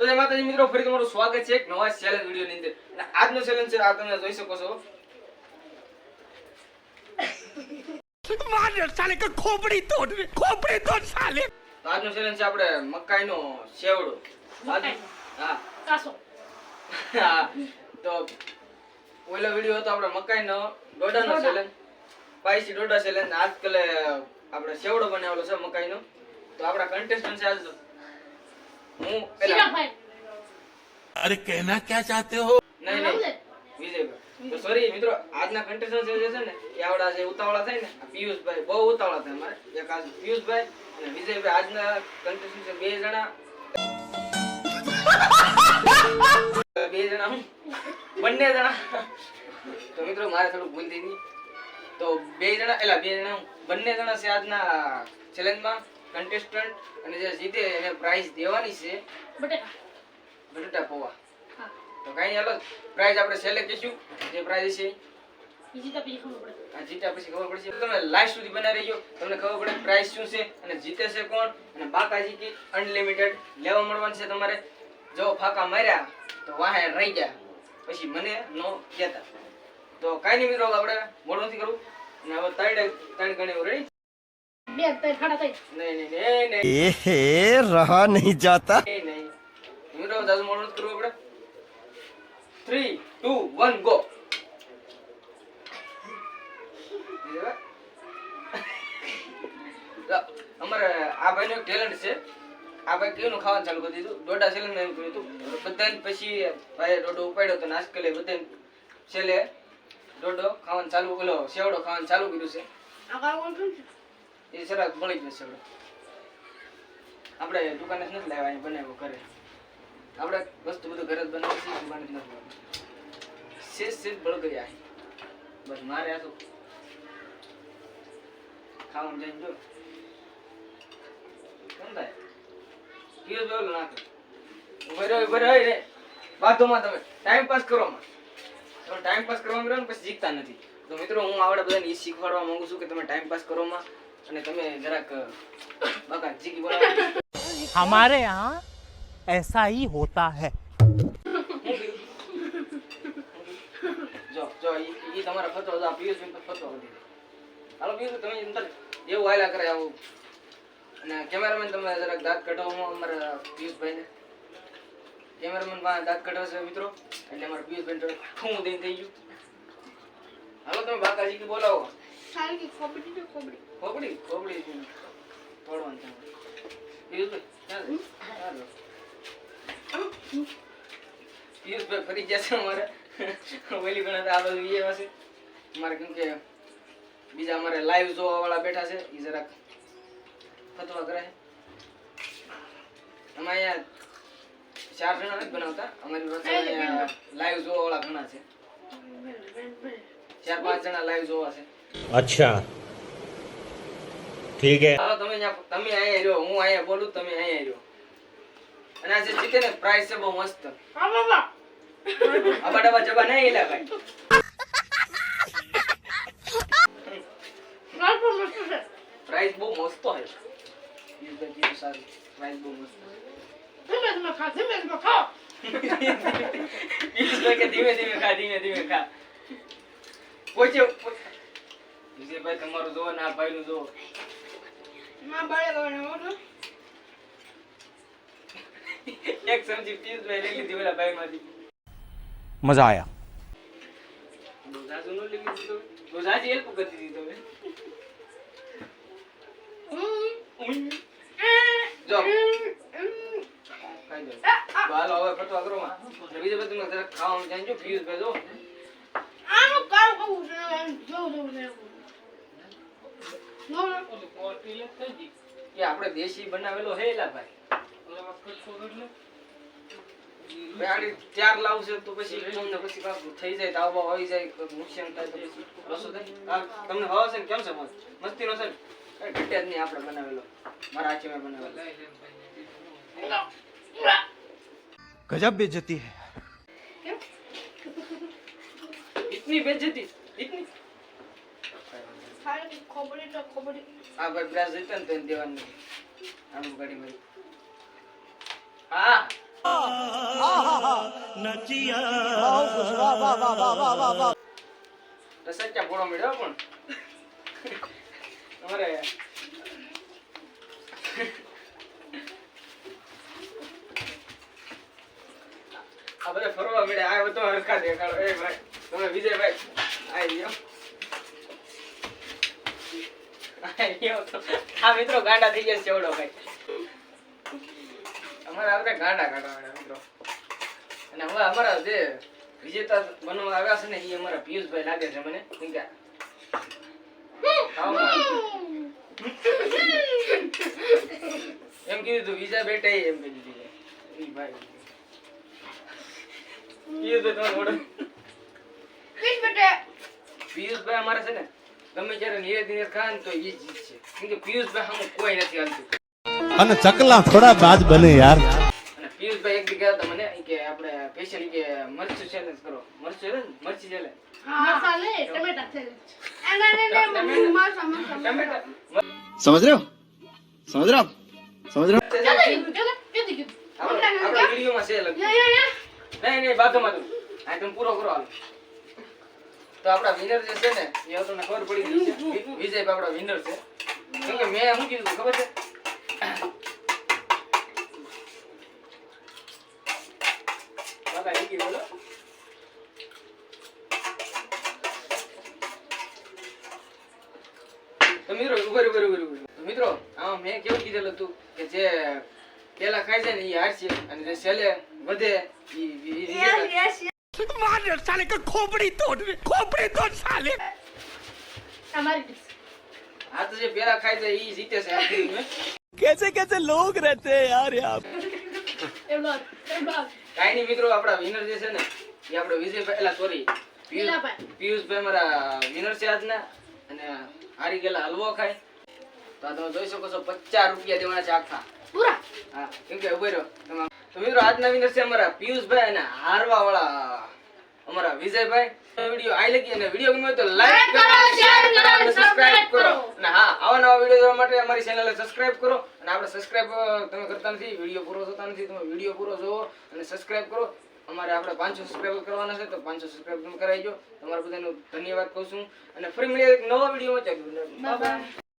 તો એ માતાજી મિત્રો ફરી તમારું સ્વાગત છે એક નવા ચેલેન્જ વિડીયોની અંદર. અને આજનો ચેલેન્જ છે આ તમે જોઈ શકો છો. માને સાલે કે ખોપડી તોડ ખોપડી તોડ સાલે. આજનો ચેલેન્જ છે આપણે મકાઈનો સેવડો હા. કાસો હા. તો ઓલો વીડિયો હતો આપણે મકાઈનો ડોડાનો ચેલેન્જ સ્પાઈસી ડોડા ચેલેન્જ આજકાલે આપણે સેવડો બનાવેલો છે મકાઈ નો તો આપણા કન્ટેસ્ટન્ટ છે આજ અરે કહેના ક્યાં ચાહતે હો? નહીં નહીં વિજયભાઈ. સોરી મિત્રો આજના કન્ટેસ્ટન્ટ જે છે ને એ આવડા જે ઉતાવળા થાય ને પિયુષભાઈ બહુ ઉતાવળા થાય મારે એક આજ પિયુષભાઈ અને વિજયભાઈ આજના કન્ટેસ્ટન્ટ છે બે જણા. બે જણા બંને જણા. તો મિત્રો મારે થોડું ભૂલ થઈ તો બે જણા એલા બે જણા બંને જણા છે આજના ચેલેન્જમાં કન્ટેસ્ટન્ટ અને જે જીતે એને પ્રાઇઝ દેવાની છે બટેકા બટાટા પૌવા. તો કઈ હાલો પ્રાઇઝ આપણે છેલ્લે કહીશું જે પ્રાઇઝ છે પછી ખબર પડે. આ જીત્યા પછી ખબર પડશે. તમે લાસ્ટ સુધી બનાવી રહેજો. તમને ખબર પડે પ્રાઇસ શું છે અને જીતે છે કોણ? અને બાકા કી અનલિમિટેડ લેવા મળવાનું છે તમારે. જો ફાકા માર્યા તો વાહે રહી ગયા. પછી મને નો કહેતા. તો કાંઈ નહીં મિત્રો આપણે મોડું નથી કરવું અને હવે ત્રણ ત્રણ ગણી રેડી એ હે રહા નહીં જાતા. ગો અમારે આ ભાઈ નું ટેલેન્ટ છે. આ ભાઈ કેવું ખાવાનું ચાલુ કરી દીધું? ડોડા સેલન એમ કર્યું હતું. બધાને પછી ભાઈ ડોડો ઉપાડ્યો તો નાસ્ક લે બધાને છેલ્લે ડોડો ખાવાનું ચાલુ ઓલો સેવડો ખાવાનું ચાલુ કર્યું છે? એ સરસ મળી જશે આપણે આપણે દુકાને જ નથી લાવ્યા બનાવ્યો ઘરે. આપણે વસ્તુ બધું ઘરે જ બનાવી છીએ દુકાને જ નથી શેષ શેષ બળગઈ આ બસ મારે આ તો ખાવાનું જઈને જો. કેમ થાય કીધું ઓલું નાખે. ઊભો રહ્યો ઊભો રહ્યો રે. વાતોમાં તમે. ટાઈમ પાસ કરો તમે ટાઈમ પાસ કરવા રહ્યો ને, પછી શીખતા નથી. તો મિત્રો, હું આવડે બધાને એ શીખવાડવા માંગુ છું કે તમે ટાઈમ પાસ કરો માં અને તમે જરાક બાકા જીકી બનાવો हमारे यहाँ ऐसा ही होता है જો જો ઈ ઈ તમારા ફતો જો આ પિયુષ ભાઈ ફતો વધી હાલો પિયુષ તમે અંદર એવું હાલ્યા કરે આવું અને કેમેરામેન તમે જરાક દાંત કઢાવવામાં અમારા પિયુષભાઈને કેમેરામેન પાસે દાંત કઢાવશે મિત્રો એટલે અમારા પિયુષભાઈ ઠું દઈને થઈ ગયું હાલો તમે બાકાજી બોલાવો સારી ખોબડી તો ખોબડી? છે? પિયુષભાઈ ફરી છે અમારે. ઓલી ગણા આ બાજુ એ છે. અમારે કેમ કે બીજા અમારે લાઈવ જોવા વાળા બેઠા છે. એ જરાક ફતવા કરે અમે અહીંયા ચાર જણા નથી બનાવતા. અમારી પાસે લાઈવ જોવા વાળા ઘણા છે. ચાર પાંચ જણા લાઈવ જોવા છે. અચ્છા ઠીક હે હાલો તમે તમે અહીંયા રહ્યો હું અહીંયા બોલું તમે અહીંયા રહ્યો અને આ જે ચિકન ને પ્રાઇસ છે બહુ મસ્ત હા બાબા અબા ડબા જબા નહીં એલા ભાઈ પ્રાઇસ બહુ મસ્ત હે યુ બેટી સારી પ્રાઇસ બહુ મસ્ત ધીમે ધીમે ખા ધીમે ધીમે ખા ધીમે ધીમે ખા ધીમે ધીમે ખા પહોંચ્યો વિજયભાઈ તમારું જોવો ના આ ભાઈ નું જોવો માં બળે બળે એક સમજી પીસ ભાઈ લઈ લીધી ઓલા ભાઈ માંથી મજા આયા. દોજાજુ નો લઈ કરી દીધી તમે. જો. ખાઈ દો બાલ હવે ફટો અગરો માં. ખાવાનું જાણજો પીસ ભાઈ જો આનું કામ કહું છું જો. કે દેશી બનાવેલો હે એલા ભાઈ છે ને મસ્તી નો? આપણે બનાવેલો. મારા આચે બનાવેલો. ગજબ બેજતી હે. કેમ? ઇતની બેજતી સારી ખોબડી તો ખોબડી. આ ભાઈ બ્રાઝ જીતે ને તો એને દેવાનું. આનું ગાડી મારી હા. સચ્ચા ફરવા મળ્યા. આ બધો હરખા દેખાડો. એ ભાઈ, તમે વિજયભાઈ આવી ગયો. આ મિત્રો ગાંડા થઈ ગયા સેવડો ભાઈ. અમારા આપણે ગાંડા ગાંડા મિત્રો. અને હવે અમારા જે વિજેતા બનવા આવ્યા છે ને એ અમારા પિયુષભાઈ લાગે છે મને. કે એમ કીધું વિજા બેટા એમ કીધું તું. ભાઈ. કીધું તો તમારે પિયુષભાઈ અમારે છે ને ગમે અને ચકલા થોડા બાદ બને યાર. પૂરો કરો તો આપણા વિનર જે છે ને, એ તમને ખબર પડી ગઈ છે. વિજય આપણા વિનર છે. કેમ કે મેં શું કીધું ખબર છે? મિત્રો ઉભર મિત્રો, આમાં મેં કેવું કીધેલું હતું કે જે પેલા ખાય છે ને, એ હારશે અને જે છેલ્લે વધે ઈ સાલે સાલે કે ખોપડી તોડ ખોપડી તોડ સાલે કેસે કેસે લોગ રહેતે યાર યાર. કાઈ નહીં મિત્રો આપડા વિનર જે છે ને એ આપણે વિજયભાઈ એલા સોરી પિયુષભાઈ મારા વિનર છે આજના અને હારી ગયેલા હલવો ખાય. તો તમે જોઈ શકો છો પચાસ રૂપિયા દેવાના છે આખા. પૂરા. હા કેમ કે ઊભો રહ્યો. તો મિત્રો આજના વિનર છે અમારા પિયુષભાઈ અને હારવા વાળા અમારા વિજયભાઈ વીડિયો આઈ લગી અને વીડિયો ગમ્યો તો લાઈક કરો, શેર કરો, અને સબસ્ક્રાઇબ કરો. અને હા આવા નવા વીડિયો જોવા માટે અમારી ચેનલને સબસ્ક્રાઇબ કરો. અને આપણે સબસ્ક્રાઇબ તમે કરતા નથી વીડિયો પૂરો થતા નથી તમે વીડિયો પૂરો જોવો અને સબસ્ક્રાઇબ કરો. અમારે આપણે પાંચસો સબસ્ક્રાઇબ કરવાના છે તો પાંચસો સબસ્ક્રાઇબ તમે કરાવી દો તમારા બધાનો ધન્યવાદ કહું છું. અને ફરી મળીએ એક નવા વિડીયોમાં. ચાલુ બાય